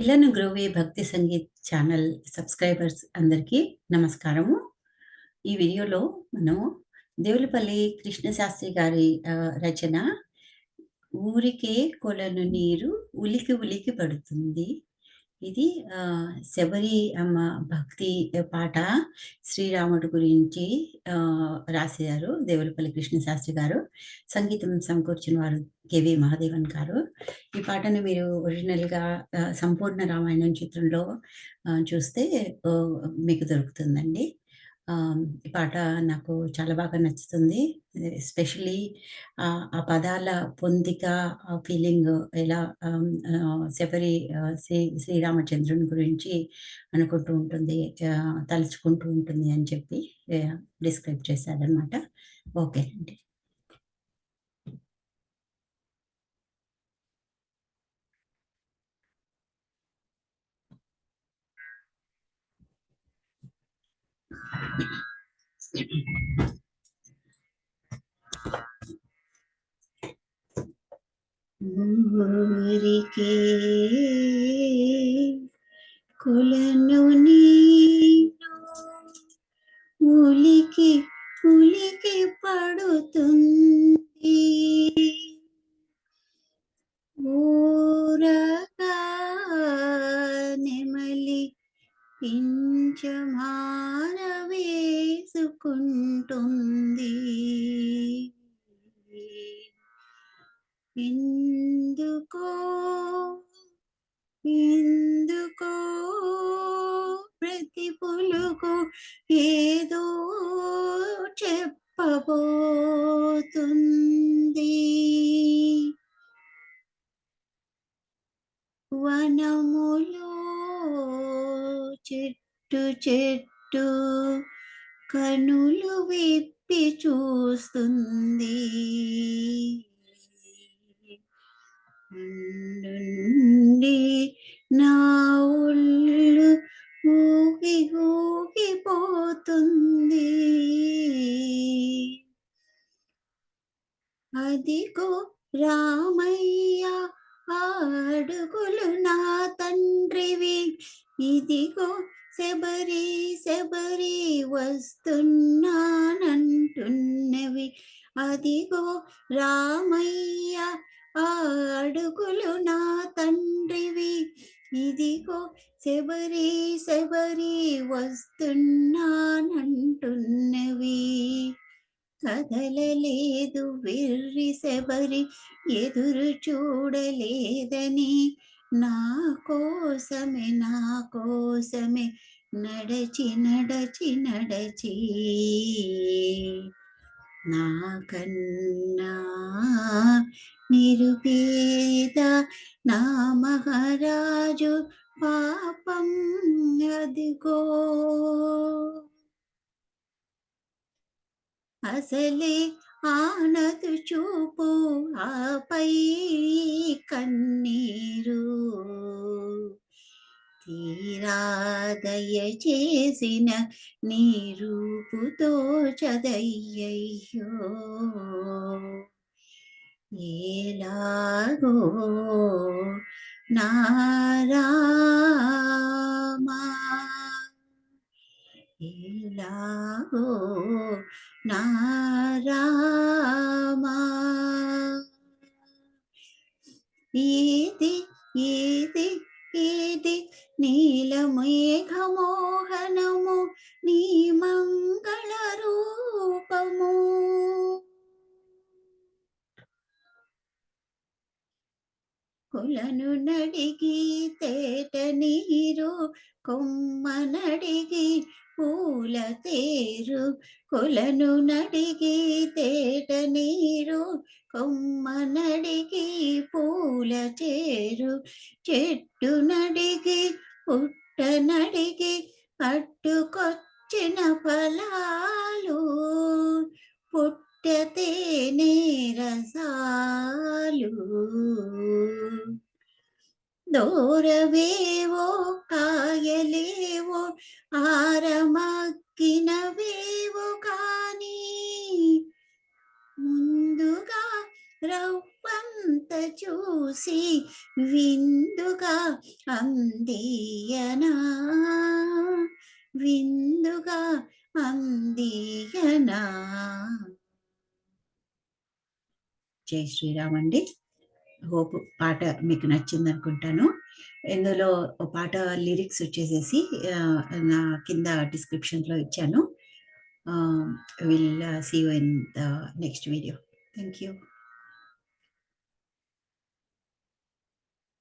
పిల్లను గ్రోవే భక్తి sangeet channel subscribers అందరికీ నమస్కారము. ఈ వీడియోలో మనం దేవులపల్లి కృష్ణశాస్త్రి గారి రచన 'ఊరికే కొలను నీరు ఉలికి ఉలికి పడుతుంది.' ఇది శబరి అమ్మ భక్తి పాట శ్రీరాముడు గురించి ఆహ్, రాశారు దేవులపల్లి కృష్ణశాస్త్రి గారు. సంగీతం సమకూర్చిన వారు కెవి మహాదేవన్ గారు. ఈ పాటను మీరు ఒరిజినల్‌గా సంపూర్ణ రామాయణం చిత్రంలో చూస్తే మీకు దొరుకుతుందండి. ఈ పాట నాకు చాలా బాగా నచ్చుతుంది. ఎస్పెషల్లీ ఆ పదాల పొందిక, ఆ ఫీలింగ్ ఎలా శబరి శ్రీ శ్రీరామచంద్రుని గురించి అనుకుంటూ ఉంటుంది. తలుచుకుంటూ ఉంటుంది అని చెప్పి డిస్క్రైబ్ చేశారనమాట. ఓకే అండి. ఊరికే కొలను నీను ఉలికి ఉలికి పడుతుంది. ఊరగా నెమలి పించమా ఎందుకో ఎందుకో ప్రతి పులుకు ఏదో చెప్పబోతుంది. వనములో చెట్టు చెట్టు కనులు విప్పి చూస్తుంది. నుండి నా ఒళ్ళు ఊగి ఊగిపోతుంది. అదిగో రామయ్య అడుగులు నా తండ్రివి. ఇదిగో శబరి శబరి వస్తున్నానంటున్నవి. అదిగో రామయ్య ఆ అడుగులు నా తండ్రివి. ఇదిగో శబరి శబరి వస్తున్నానంటున్నవి. కదలలేదు వెర్రి శబరి ఎదురు చూడలేదని నా కోసమే నా కోసమే నడచి నడచి నడచి నాకన్నా నిరుపేద నా మహారాజు పాపం అదిగో అసలే ఆనదు చూపు ఆపై కన్నీరు తీరా చేసిన నీ రూపుతో చదయ్యయ్యో ఎలాగో నారామా. ఎలాగో నారామా. ఏది ఏది ఏది నీలమేఘమోహనము కొలను నడిగి తేట నీరు కొమ్మనడిగి పూల తేరు. కొలను నడిగి తేట నీరు కొమ్మనడిగి పూల చేరు. చెట్టు నడిగి పుట్ట నడిగి పట్టుకొచ్చిన ఫలాలు పుట్ట తేనె రసాలు దూరవేవో కాయలేవో ఆరమగ్గినవేవో కానీ ముందుగా రవ్వంత చూసి విందుగా అందియనా? విందుగా అందియనా? జై శ్రీరామ్ అండి. హోప్ పాట మీకు నచ్చింది అనుకుంటాను ఇందులో ఓ పాట లిరిక్స్ వచ్చేసేసి నా కింద డిస్క్రిప్షన్లో ఇచ్చాను. Will see you in the next video. Thank you